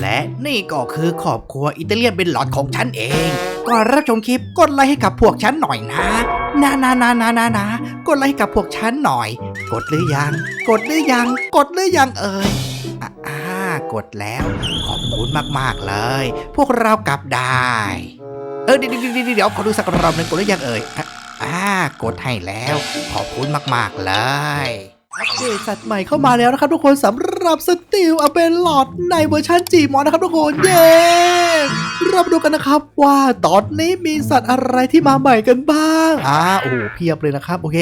และนี่ก็คือครอบครัวอิตาเลียนเป็นหลอดของฉันเอง ก่อนรับชมคลิปกดไลค์ให้กับพวกฉันหน่อยนะนะนะนะนะนะนะกดไลค์ให้กับพวกฉันหน่อย กดหรือยัง กดหรือยัง กดหรือยังเอ่ยอ่ากดแล้ว ขอบคุณมากๆเลย พวกเรากลับได้ เออเดี๋ยวเดี๋ยวเดี๋ยวขอดูสักรอบหนึ่งกดหรือยังเอ่ยอะอ่ากดให้แล้ว ขอบคุณมากๆเลย อัปเดตสัตว์ใหม่เข้ามาแล้วนะครับทุกคนสำหรับสติลอเบนหลอดในเวอร์ชันจีมอนนะครับทุกคนเย้เรามาดูกันนะครับว่าตอนนี้มีสัตว์อะไรที่มาใหม่กันบ้างอ่าโอ้โหเพียบเลยนะครับ โอเค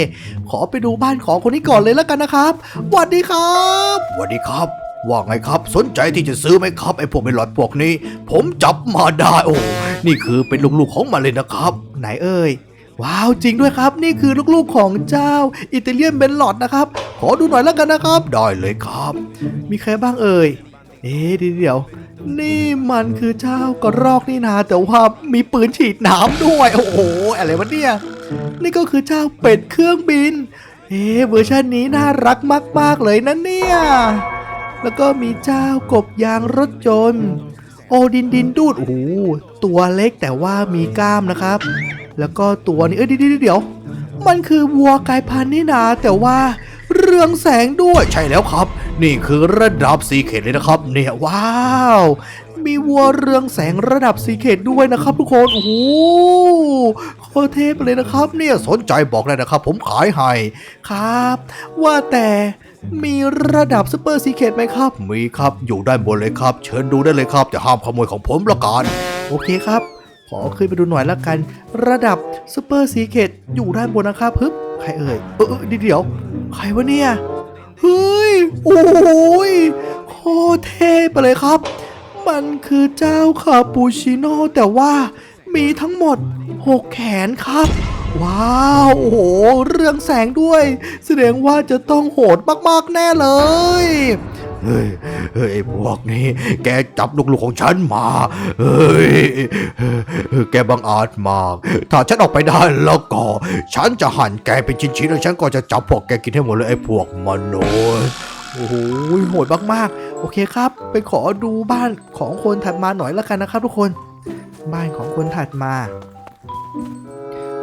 ขอไปดูบ้านของคนนี้ก่อนเลยแล้วกันนะครับสวัสดีครับสวัสดีครับว่าไงครับ สนใจที่จะซื้อไหมครับไอ้พวกเบนหลอดพวกนี้ ผมจับมาได้โอ้นี่คือเป็นลูกๆของมันเลยนะครับ ไหนเอ่ย ว้าวจริงด้วยครับ นี่คือลูกๆของเจ้าอิตาเลียนเบนหลอดนะครับ ขอดูหน่อยแล้วกันนะครับ ได้เลยครับ มีใครบ้างเอ่ย เอ๊ะเดี๋ยวนี่มันคือเจ้ากระรอกนี่นาแต่ว่ามีปืนฉีดน้ำด้วย โอ้โหอะไรวะเนี่ย นี่ก็คือเจ้าเป็ดเครื่องบิน เอ๊ะเวอร์ชันนี้น่ารักมาก ๆ เลยนะเนี่ย แล้วก็มีเจ้ากบยางรถยนต์ โอดินดินดูดโอ้โหตัวเล็กแต่ว่ามีกล้ามนะครับ แล้วก็ตัวนี้เอ้ยเดี๋ยวเดี๋ยว มันคือวัวกลายพันธุ์นี่นาแต่ว่าเรืองแสงด้วยใช่แล้วครับ นี่คือระดับสีเขตเลยนะครับ เนี่ยว้าว มีวัวเรืองแสงระดับสีเขตด้วยนะครับทุกคนโอ้โหโคตรเทพเลยนะครับ เนี่ยสนใจบอกเลยนะครับ ผมขายให้ครับ ว่าแต่มีระดับซูเปอร์ซีเคตไหมครับ มีครับอยู่ด้านบนเลยครับ เชิญดูได้เลยครับแต่ห้ามขโมยของผมละกันโอเคครับ ขอขึ้นไปดูหน่อยละกัน ระดับซูเปอร์ซีเคตอยู่ด้านบนนะครับฮึบใครเอ่ย เออเดี๋ยว ใครวะเนี่ยเฮ้ยโอ้ยโคเท่ไปเลยครับ มันคือเจ้าคาปูชิโน่แต่ว่ามีทั้งหมด 6 แขนครับ ว้าว โอ้โห เรื่องแสงด้วย แสดงว่าจะต้องโหดมาก ๆ แน่เลย เฮ้ยเฮ้ยไอ้พวกนี้ แกจับลูกๆของฉันมา เฮ้ย แกบังอาจมาก ถ้าฉันออกไปได้แล้วก็ ฉันจะหั่นแกเป็นชิ้นๆแล้วฉันก็จะจับพวกแกกินให้หมดเลยไอ้พวกมนุษย์โอ้โหโหดมากๆ โอเคครับ ไปขอดูบ้านของคนถัดมาหน่อยละกันนะครับทุกคน บ้านของคนถัดมา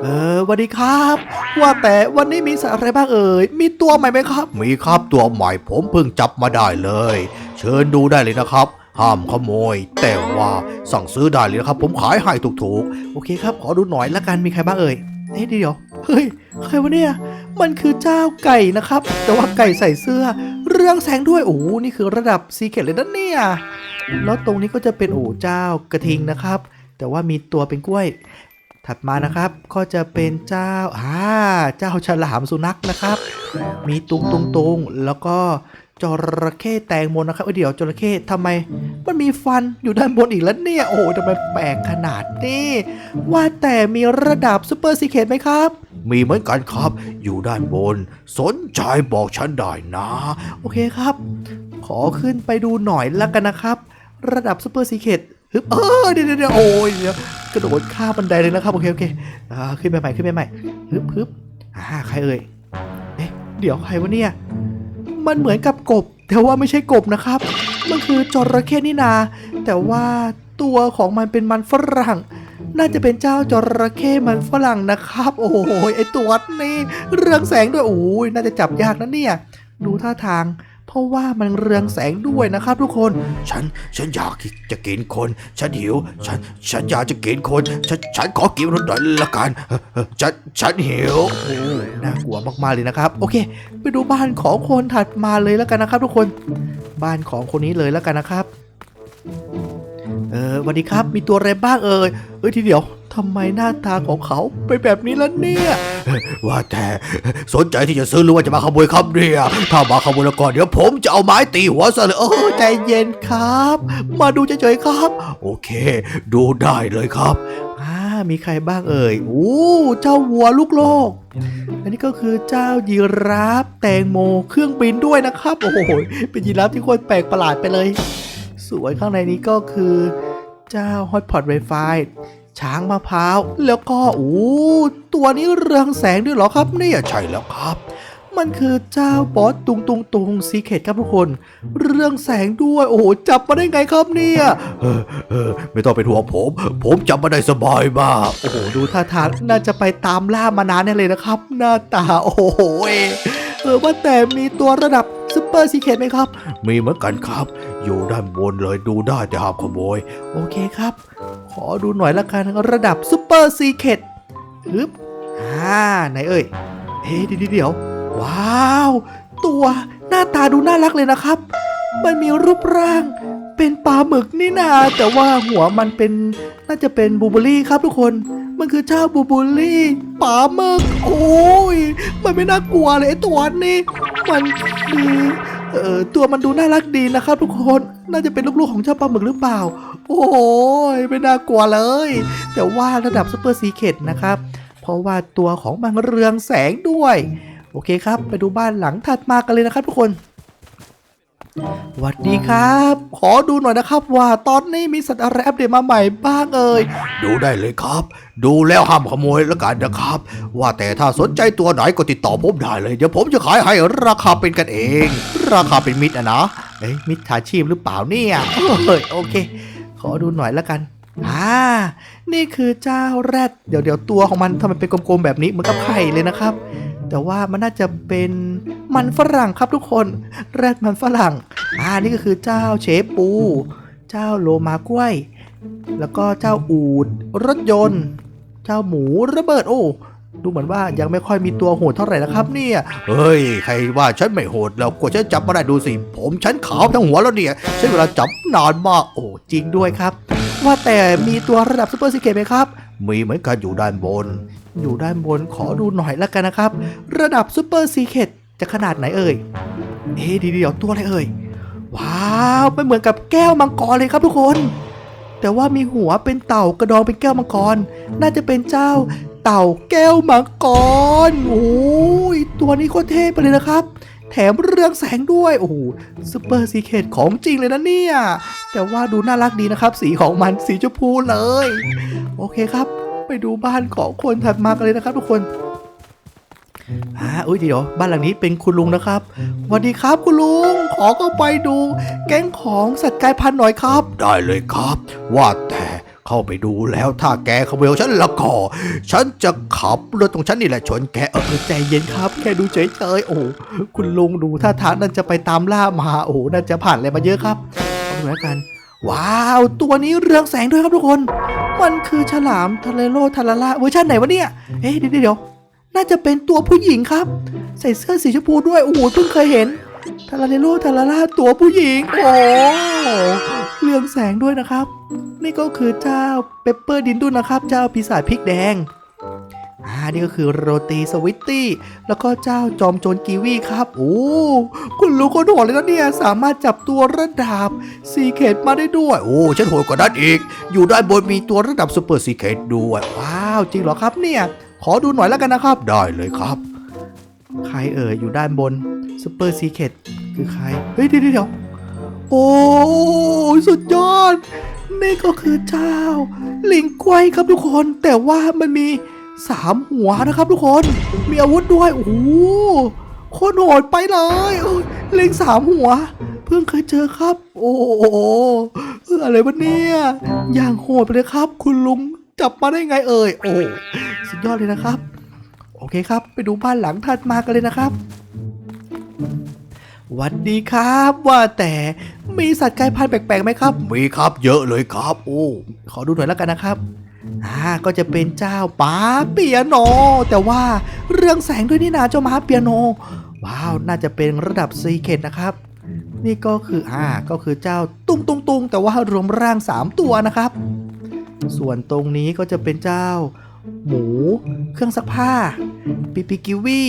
เออสวัสดีครับ ว่าแต่วันนี้มีสัตว์อะไรบ้างเอ่ย มีตัวใหม่ไหมครับ มีครับตัวใหม่ผมเพิ่งจับมาได้เลย เชิญดูได้เลยนะครับ ห้ามขโมย แต่ว่าสั่งซื้อได้เลยนะครับ ผมขายให้ถูกๆ โอเคครับ ขอดูหน่อยละกันมีใครบ้างเอ่ยเอ๊ะเดี๋ยว เฮ้ย ใครวะเนี่ย มันคือเจ้าไก่นะครับ แต่ว่าไก่ใส่เสื้อ เรื่องแสงด้วย โอ้โหนี่คือระดับซีเคทเลยนะเนี่ย แล้วตรงนี้ก็จะเป็นโอ้เจ้ากระทิงนะครับ แต่ว่ามีตัวเป็นกล้วย ถัดมานะครับก็จะเป็นเจ้าอ่าเจ้าฉลามสุนัขนะครับ มีตุงตุงตุงแล้วก็จระเข้แตงโมนะครับเอ้ยเดี๋ยวจระเข้ทำไมมันมีฟันอยู่ด้านบนอีกแล้วเนี่ยโอ้โหทำไมแปลกขนาดนี้ว่าแต่มีระดับซูเปอร์ซีเคทไหมครับ มีเหมือนกันครับ อยู่ด้านบน สนใจบอกฉันได้นะ โอเคครับ ขอขึ้นไปดูหน่อยแล้วกันนะครับ ระดับซูเปอร์ซีเคทฮึบเออเดี๋ยวเดี๋ยวเดี๋ยวโอ้ยเดี๋ยว กระโดดข้ามบันไดเลยนะครับโอเคโอเคอ่าขึ้นไปใหม่ขึ้นไปใหม่ฮึบฮึบอ่าใครเอ่ยเอ๊ะเดี๋ยวใครวะเนี่ย มันเหมือนกับกบ แต่ว่าไม่ใช่กบนะครับ มันคือจระเข้นี่นา แต่ว่าตัวของมันเป็นมันฝรั่ง น่าจะเป็นเจ้าจระเข้มันฝรั่งนะครับ โอ้โหไอตัวนี่เรืองแสงด้วยโอ้ยน่าจะจับยากนะเนี่ย ดูท่าทาง เพราะว่ามันเรืองแสงด้วยนะครับ ทุกคน ฉัน ฉันอยากจะกินคน ฉันหิว ฉัน ฉันอยากจะกินคน ฉัน ฉันขอกินรถหน่อยละกัน ฉัน ฉันหิวโอ้น่ากลัวมากๆเลยนะครับ โอเค ไปดูบ้านของคนถัดมาเลยแล้วกันนะครับ ทุกคน บ้านของคนนี้เลยแล้วกันนะครับ เออสวัสดีครับมีตัวอะไรบ้างเอ่ยเอ้ยทีเดียวทำไมหน้าตาของเขาไปนแบบนี้ล่ะเนี่ย ว่าแต่สนใจที่จะซื้อหรือว่าจะมาขโมยครับเนี่ยถ้ามาขโมยแล้วก็เดี๋ยวผมจะเอาไม้ตีหัวซะเลยเออใจเย็นครับ มาดูเฉยๆครับ โอเค ดูได้เลยครับอ่ามีใครบ้างเอ่ยอู้เจ้าวัวลูกโลก อันนี้ก็คือเจ้ายีราฟแตงโมเครื่องบินด้วยนะครับ โอ้โหเป็นยีราฟที่โคตรแปลกประหลาดไปเลย สวยข้างในนี้ก็คือ เจ้าฮอตพอตไวไฟช้างมะพร้าว แล้วก็โอ้ตัวนี้เรืองแสงด้วยเหรอครับเนี่ยใช่แล้วครับ มันคือเจ้าบอสตุงตุงตุงซีเคทครับทุกคน เรื่องแสงด้วยโอ้โหจับมาได้ไงครับเนี่ยเออเออไม่ต้องเป็นห่วงผม ผมจำมาได้สบายมากโอ้โหดูท่าทางน่าจะไปตามล่ามานานแน่เลยนะครับ หน้าตาโอ้โหเออว่าแต่มีตัวระดับ ซูเปอร์ซีเคทไหมครับ มีเหมือนกันครับ อยู่ด้านบนเลยดูได้แต่ห้ามขโมย โอเคครับ ขอดูหน่อยละกันระดับซูเปอร์ซีเคทฮึบอ่าไหนเอ่ยเฮ้ยเดี๋ยวเดี๋ยวว้าว ตัวหน้าตาดูน่ารักเลยนะครับ มันมีรูปร่าง เป็นปลาหมึกนี่นาแต่ว่าหัวมันเป็นน่าจะเป็นบูเบอรี่ครับทุกคน มันคือเจ้าบูเบอรี่ปลาหมึกโอ้ยมันไม่น่ากลัวเลยไอ้ตัวนี้ มันคือเอ่อตัวมันดูน่ารักดีนะครับ ทุกคนน่าจะเป็นลูกๆของเจ้าปลาหมึกหรือเปล่า โอ้ยไม่น่ากลัวเลย แต่ว่าระดับซูเปอร์ซีเคทนะครับ เพราะว่าตัวของมันเรืองแสงด้วย โอเคครับ ไปดูบ้านหลังถัดมากันเลยนะครับทุกคน สวัสดีครับ ขอดูหน่อยนะครับ ว่าตอนนี้มีสัตว์อะไรอัปเดตมาใหม่บ้างเอ่ย ดูได้เลยครับ ดูแล้วห้ามขโมยแล้วกันนะครับ ว่าแต่ถ้าสนใจตัวไหนก็ติดต่อผมได้เลย เดี๋ยวผมจะขายให้ราคาเป็นกันเอง ราคาเป็นมิตรอะนะเอ้ยมิจฉาชีพหรือเปล่าเนี่ยเฮ้ยโอเค ขอดูหน่อยแล้วกันอ่านี่คือเจ้าแรด เดี๋ยวเดี๋ยวตัวของมันทำไมเป็นกลมๆแบบนี้เหมือนกับไข่เลยนะครับ แต่ว่ามันน่าจะเป็น มันฝรั่งครับทุกคน แรดมันฝรั่ง อ่านี่ก็คือเจ้าเชฟปู เจ้าโลมากล้วย แล้วก็เจ้าอูด รถยนต์ เจ้าหมูระเบิดโอ้ดูเหมือนว่ายังไม่ค่อยมีตัวโหดเท่าไหร่นะครับเนี่ย เฮ้ย ใครว่าฉันไม่โหดแล้วกว่าฉันจับมาได้ดูสิ ผมฉันขาวทั้งหัวแล้วเนี่ยใช้เวลาจับนานมากโอ้จริงด้วยครับ ว่าแต่มีตัวระดับซูเปอร์ซีเคทไหมครับ มีเหมือนกันอยู่ด้านบน อยู่ด้านบนขอดูหน่อยแล้วกันนะครับ ระดับซูเปอร์ซีเคท จะขนาดไหนเอ่ยเอ๊ะเดี๋ยวตัวอะไรเอ่ย ว้าวไม่เหมือนกับแก้วมังกรเลยครับทุกคน แต่ว่ามีหัวเป็นเต่ากระดองเป็นแก้วมังกร น่าจะเป็นเจ้าเต่าแก้วมังกร โอ้ยตัวนี้โคตรเท่ไปเลยนะครับ แถมเรืองแสงด้วย โอ้โหซูเปอร์ซีเคทของจริงเลยนะเนี่ย แต่ว่าดูน่ารักดีนะครับ สีของมันสีชมพูเลย โอเคครับ ไปดูบ้านของคนถัดมากันเลยนะครับทุกคน อ่าอุ้ยเดี๋ยวบ้านหลังนี้เป็นคุณลุงนะครับสวัสดีครับคุณลุง ขอเข้าไปดู แก๊งของสัตว์กลายพันธุ์หน่อยครับ ได้เลยครับ ว่าแต่เข้าไปดูแล้วถ้าแกขโมยฉันละก็ฉันจะขับรถตรงฉันนี่แหละชนแกเออใจเย็นครับ แค่ดูเฉยๆโอ้คุณลุงดูท่าทางน่าจะไปตามล่ามาโอ้น่าจะผ่านอะไรมาเยอะครับเอาดูแล้วกัน ว้าว ตัวนี้เรืองแสงด้วยครับทุกคน มันคือฉลามทะเลโลทาราล่าเวอร์ชันไหนวะเนี่ยเอ๊ะเดี๋ยวเดี๋ยว น่าจะเป็นตัวผู้หญิงครับ ใส่เสื้อสีชมพูด้วย โอ้โหเพิ่งเคยเห็นทาราเลโลทาราล่าตัวผู้หญิง โอ้เรืองแสงด้วยนะครับ นี่ก็คือเจ้าเปปเปอร์ดินดุนนะครับ เจ้าปีศาจพริกแดงอ่านี่ก็คือโรตีสวิตตี้ แล้วก็เจ้าจอมโจรกีวีครับ โอ้คุณรู้คนโหดเลยนะเนี่ย สามารถจับตัวระดับซีเคทมาได้ด้วย โอ้ฉันโหดกว่านั้นอีก อยู่ด้านบนมีตัวระดับซูเปอร์ซีเคทด้วย ว้าว จริงเหรอครับเนี่ย ขอดูหน่อยแล้วกันนะครับ ได้เลยครับ ใครเอ่ยอยู่ด้านบนซูเปอร์ซีเคทคือใคร เฮ้ยเดี๋ยวเดี๋ยวโอ้สุดยอด นี่ก็คือเจ้า ลิงกล้วยครับทุกคน แต่ว่ามันมีสามหัวนะครับทุกคน มีอาวุธด้วย โอ้โหโคตรโหดไปเลยโอ้ยลิงสามหัว เพิ่งเคยเจอครับ โอ้โหอออะไรวะเนี่ย อย่างโหดไปเลยครับ คุณลุงจับมาได้ไงเอ่ย โอ้ สุดยอดเลยนะครับ โอเคครับ ไปดูบ้านหลังถัดมากันเลยนะครับหวัสดีครับ ว่าแต่มีสัตว์กลายพันธุ์แปลกๆไหมครับ มีครับเยอะเลยครับ โอ้ขอดูหน่อยแล้วกันนะครับอ่าก็จะเป็นเจ้าป้าเปียโน แต่ว่าเรื่องแสงด้วยนี่นาเจ้าม้าเปียโน ว้าวน่าจะเป็นระดับซีเคทนะครับนี่ก็คืออ่าก็คือเจ้าตุงตุงตุงแต่ว่ารวมร่าง 3 ตัวนะครับ ส่วนตรงนี้ก็จะเป็นเจ้า หมู เครื่องซักผ้าปิปิกิวี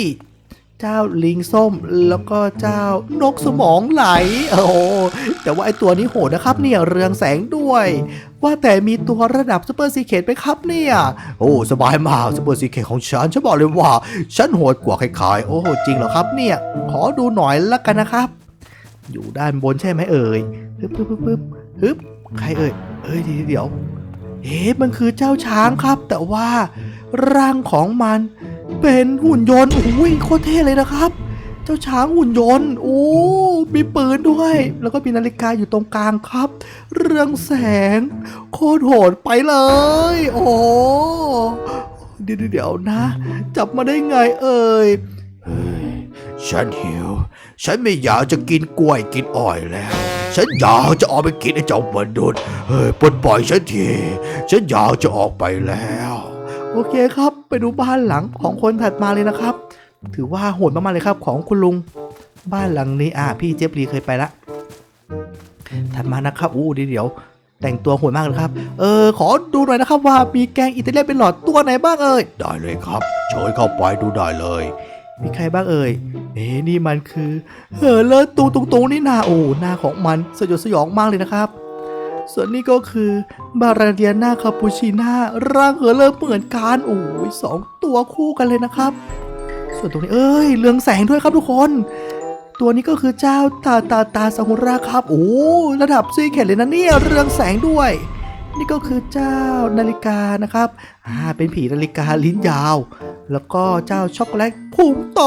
เจ้าลิงส้มแล้วก็เจ้านกสมองไหล โอ้แต่ว่าไอตัวนี้โหดนะครับเนี่ยเรืองแสงด้วย ว่าแต่มีตัวระดับซูเปอร์ซีเคทไหมครับเนี่ย โอ้สบายมากซูเปอร์ซีเคทของฉันฉันบอกเลยว่า ฉันโหดกว่าใครๆโอ้โหจริงเหรอครับเนี่ย ขอดูหน่อยละกันนะครับ อยู่ด้านบนใช่ไหมเอ่ย ฮึบฮึบฮึบฮึบฮึบใครเอ่ยเอ้ยเดี๋ยว เอ๊ะมันคือเจ้าช้างครับ แต่ว่าร่างของมันเป็นหุ่นยนต์อุ้ยโคตรเท่เลยนะครับ เจ้าช้างหุ่นยนต์ โอ้มีปืนด้วย แล้วก็มีนาฬิกาอยู่ตรงกลางครับ เรื่องแสง โคตรโหดไปเลย โอ้เดี๋ยวเดี๋ยวนะ จับมาได้ไงเอ่ยเฮ้ยฉันหิว ฉันไม่อยากจะกินกล้วยกินอ้อยแล้ว ฉันอยากจะออกไปกินไอ้เจ้ามนุษย์เฮ้ยปลดปล่อยฉันที ฉันอยากจะออกไปแล้ว โอเคครับ ไปดูบ้านหลังของคนถัดมาเลยนะครับ ถือว่าโหดมากๆเลยครับของคุณลุง บ้านหลังนี้อ่าพี่เจฟรีเคยไปละ ถัดมานะครับ อู้ดีเดี๋ยว แต่งตัวโหดมากเลยครับ เออ ขอดูหน่อยนะครับว่ามีแกงอิตาเลียนเป็นหลอดตัวไหนบ้างเอ่ย ได้เลยครับ เชิญเข้าไปดูได้เลย มีใครบ้างเอ่ย เอ๊นี่มันคือเฮอเลอร์ตูตุงตุงนี่นาโอ้หน้าของมันสยดสยองมากเลยนะครับ ส่วนนี้ก็คือบาราเดียนาคาปูชิน่าร่างเฮอเลอร์เหมือนกันโอ้ยสองตัวคู่กันเลยนะครับ ส่วนตรงนี้เอ้ยเรืองแสงด้วยครับทุกคน ตัวนี้ก็คือเจ้าตาตาตาซากุระครับ โอ้ระดับซีเข็ดเลยนะเนี่ยเรืองแสงด้วยนี่ก็คือเจ้านาฬิกานะครับ อ่า เป็นผีนาฬิกาลิ้นยาว แล้วก็เจ้าช็อกโกแลตพุงโต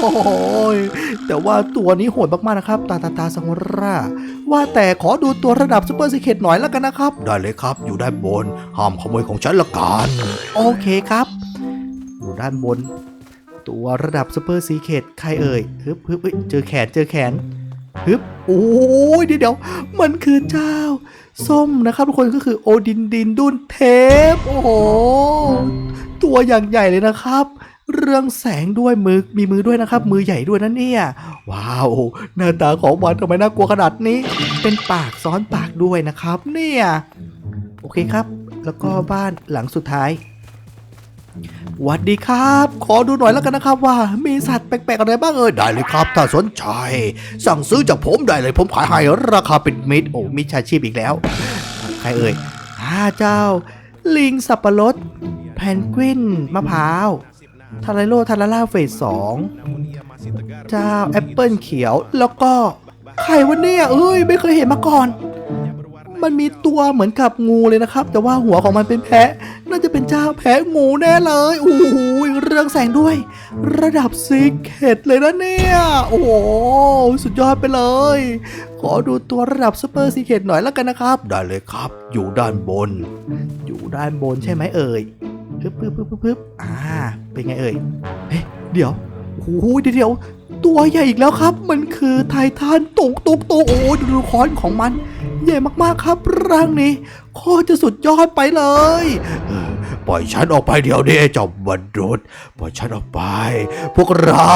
โอ้ยแต่ว่าตัวนี้โหดมากๆนะครับ ตาตาตาซังราว่าแต่ขอดูตัวระดับซูเปอร์ซีเคทหน่อยแล้วกันนะครับ ได้เลยครับ อยู่ด้านบน ห้ามขโมยของฉันละกันโอเคครับ อยู่ด้านบน ตัวระดับซูเปอร์ซีเคทใครเอ่ยฮึบฮึบเอ้ยเจอแขนเจอแขนฮึบโอ้ยเดี๋ยวเดี๋ยวมันคือเจ้า ส้มนะครับทุกคนก็คือโอดินดินดุนเทป โอ้โห ตัวอย่างใหญ่เลยนะครับ เรื่องแสงด้วยมือมีมือด้วยนะครับ มือใหญ่ด้วยนะเนี่ย ว้าว หน้าตาของมันทำไมน่ากลัวขนาดนี้ เป็นปากซ้อนปากด้วยนะครับ เนี่ย โอเคครับ แล้วก็บ้านหลังสุดท้ายวัสดีครับ ขอดูหน่อยแล้วกันนะครับว่า มีสัตว์แปลกๆอะไรบ้างเอ่ยได้เลยครับ ถ้าสนใจ สั่งซื้อจากผมได้เลยผมขายให้ราคาเป็นมิตรโอ้มิจฉาชีพอีกแล้ว ใครเอ่ยอ่าเจ้า ลิงสับปะรด นกวินมะพร้าวทาราโลทาราล่าเฟสสองเจ้าแอปเปิลเขียวแล้วก็ใครวะเนี่ยเอ้ยไม่เคยเห็นมาก่อน มันมีตัวเหมือนกับงูเลยนะครับ แต่ว่าหัวของมันเป็นแพะ น่าจะเป็นเจ้าแพะงูแน่เลยโอ้โหเรื่องแสงด้วย ระดับซิกเห็ดเลยนะเนี่ย โอ้โหสุดยอดไปเลย ขอดูตัวระดับซูเปอร์ซีเคทหน่อยแล้วกันนะครับ ได้เลยครับ อยู่ด้านบน อยู่ด้านบนใช่ไหมเอ่ย ปึ๊บปึ๊บปึ๊บปึ๊บอ่า เป็นไงเอ่ย เฮ้ย เดี๋ยวโอ้โหเดี๋ยวเดี๋ยวตัวใหญ่อีกแล้วครับ มันคือไททันตุกตุกตุกโอ้ยดูดูคอนของมัน ใหญ่มากๆครับ ร่างนี้โคตรจะสุดยอดไปเลย ปล่อยฉันออกไปเดี๋ยวนี้ไอ้เจ้ามนุษย์ปล่อยฉันออกไป พวกเรา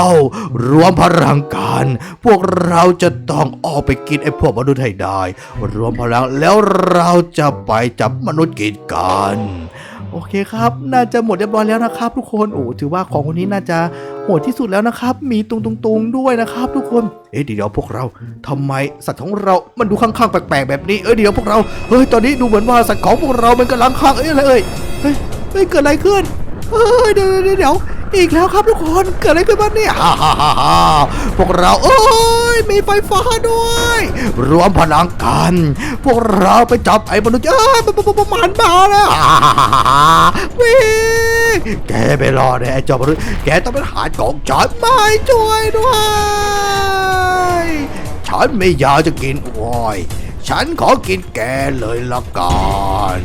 รวมพลังกัน พวกเราจะต้องออกไปกินไอ้พวกมนุษย์ให้ได้ รวมพลังแล้วเราจะไปจับมนุษย์กินกัน โอเคครับ น่าจะหมดเรียบร้อยแล้วนะครับ ทุกคน โอ้ ถือว่าของคนนี้น่าจะโหดที่สุดแล้วนะครับ มีตุงตุงตุงด้วยนะครับ ทุกคน เอ๊ะเดี๋ยวพวกเราทำไมสัตว์ของเรา มันดูข้างๆแปลกๆแบบนี้ เอ้ยเดี๋ยวพวกเรา เฮ้ย ตอนนี้ดูเหมือนว่าสัตว์ของพวกเรา มันกำลังข้างเอ้ยอะไรเอ้ย เฮ้ย เกิดอะไรขึ้น เฮ้ย เดี๋ยวเดี๋ยว อีกแล้วครับทุกคนเกิดอะไรขึ้นบ้างเนี่ยฮ่าฮ่าฮ่าฮ่าพวกเราเอ้ยมีไฟฟ้าด้วย รวมพลังกัน พวกเราไปจับไอ้มนุษย์เอ้ยประมาณมาแล้วฮ่าฮ่าฮ่าฮ่าวิ่งแกไม่รอแน่ไอ้เจ้ามนุษย์แกต้องเป็นทหารของฉันไม่ช่วยด้วยฉันไม่อยากจะกินอ้อย ฉันขอกินแกเลยละกัน